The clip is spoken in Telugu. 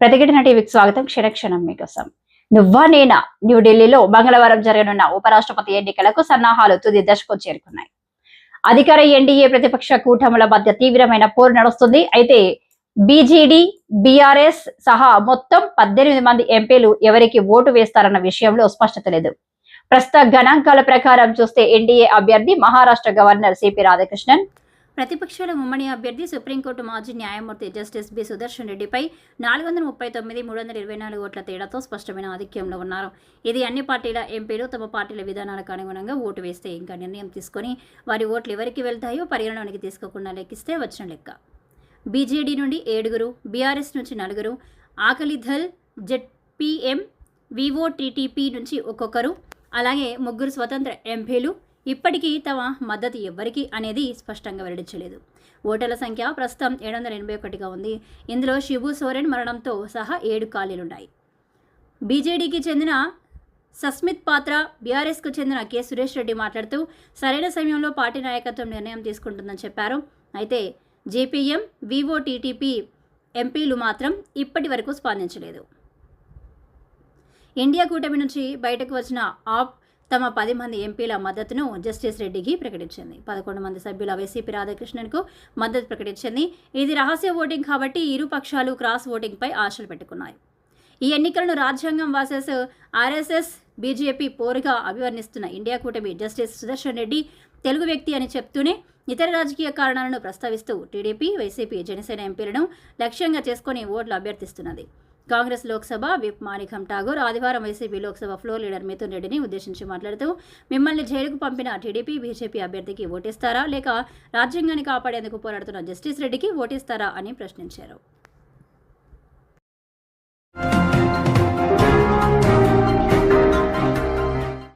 ప్రతిఘటన టీవీకి స్వాగతం. క్షణక్షణం మీకోసం. నువ్వా నేనా? న్యూఢిల్లీలో మంగళవారం జరగనున్న ఉపరాష్ట్రపతి ఎన్నికలకు సన్నాహాలు తుది దశకు చేరుకున్నాయి. అధికార ఎన్డీఏ ప్రతిపక్ష కూటముల మధ్య తీవ్రమైన పోరు నడుస్తుంది. అయితే బీజేడీ బీఆర్ఎస్ సహా మొత్తం పద్దెనిమిది మంది ఎంపీలు ఎవరికి ఓటు వేస్తారన్న విషయంలో స్పష్టత లేదు. ప్రస్తుత గణాంకాల ప్రకారం చూస్తే ఎన్డీఏ అభ్యర్థి మహారాష్ట్ర గవర్నర్ సిపి రాధాకృష్ణన్ ప్రతిపక్షాల ఉమ్మడి అభ్యర్థి సుప్రీంకోర్టు మాజీ న్యాయమూర్తి జస్టిస్ బి సుదర్శన్ రెడ్డిపై నాలుగు వందల ముప్పై తొమ్మిది మూడు వందల ఇరవై నాలుగు ఓట్ల తేడాతో స్పష్టమైన ఆధిక్యంలో ఉన్నారు. ఇది అన్ని పార్టీల ఎంపీలు తమ పార్టీల విధానాలకు అనుగుణంగా ఓటు వేస్తే ఇంకా నిర్ణయం తీసుకొని వారి ఓట్లు ఎవరికి వెళ్తాయో పరిగణలోనికి తీసుకోకుండా లెక్కిస్తే వచ్చిన లెక్క. బీజేడీ నుండి ఏడుగురు బీఆర్ఎస్ నుంచి నలుగురు ఆకలిదల్ జెడ్పీఎం వివోటీటీపీ నుంచి ఒక్కొక్కరు అలాగే ముగ్గురు స్వతంత్ర ఎంపీలు ఇప్పటికీ తమ మద్దతు ఎవ్వరికి అనేది స్పష్టంగా వెల్లడించలేదు. ఓటర్ల సంఖ్య ప్రస్తుతం ఏడు వందల ఎనభై ఒకటిగా ఉంది. ఇందులో శిబు సోరెన్ మరణంతో సహా ఏడు ఖాళీలున్నాయి. బీజేడీకి చెందిన సస్మిత్ పాత్ర బీఆర్ఎస్కు చెందిన కె. సురేష్ రెడ్డి మాట్లాడుతూ సరైన సమయంలో పార్టీ నాయకత్వం నిర్ణయం తీసుకుంటుందని చెప్పారు. అయితే జేపీఎం వివోటీటీపీ ఎంపీలు మాత్రం ఇప్పటి వరకు స్పందించలేదు. ఇండియా కూటమి నుంచి బయటకు వచ్చిన ఆప్ తమ పది మంది ఎంపీల మద్దతును జస్టిస్ రెడ్డికి ప్రకటించింది. పదకొండు మంది సభ్యుల వైసీపీ రాధాకృష్ణన్కు మద్దతు ప్రకటించింది. ఇది రహస్య ఓటింగ్ కాబట్టి ఇరు పక్షాలు క్రాస్ ఓటింగ్పై ఆశలు పెట్టుకున్నాయి. ఈ ఎన్నికలను రాజ్యాంగం వాసెస్ ఆర్ఎస్ఎస్ బీజేపీ పోరుగా అభివర్ణిస్తున్న ఇండియా కూటమి జస్టిస్ సుదర్శన్ రెడ్డి తెలుగు వ్యక్తి అని చెప్తూనే ఇతర రాజకీయ కారణాలను ప్రస్తావిస్తూ టీడీపీ వైసీపీ జనసేన ఎంపీలను లక్ష్యంగా చేసుకుని ఓట్లు అభ్యర్థిస్తున్నది. కాంగ్రెస్ లోక్సభ విప్ మాణికం ఠాగూర్ ఆదివారం YCP Lok Sabha floor leader Mithun రెడ్డిని ఉద్దేశించి మాట్లాడుతూ మిమ్మల్ని జైలుకు పంపిన టీడీపీ బీజేపీ అభ్యర్థికి ఓటేస్తారా? లేక రాజ్యాంగాన్ని కాపాడేందుకు పోరాడుతున్న జస్టిస్ రెడ్డికి ఓటేస్తారా? అని ప్రశ్నించారు.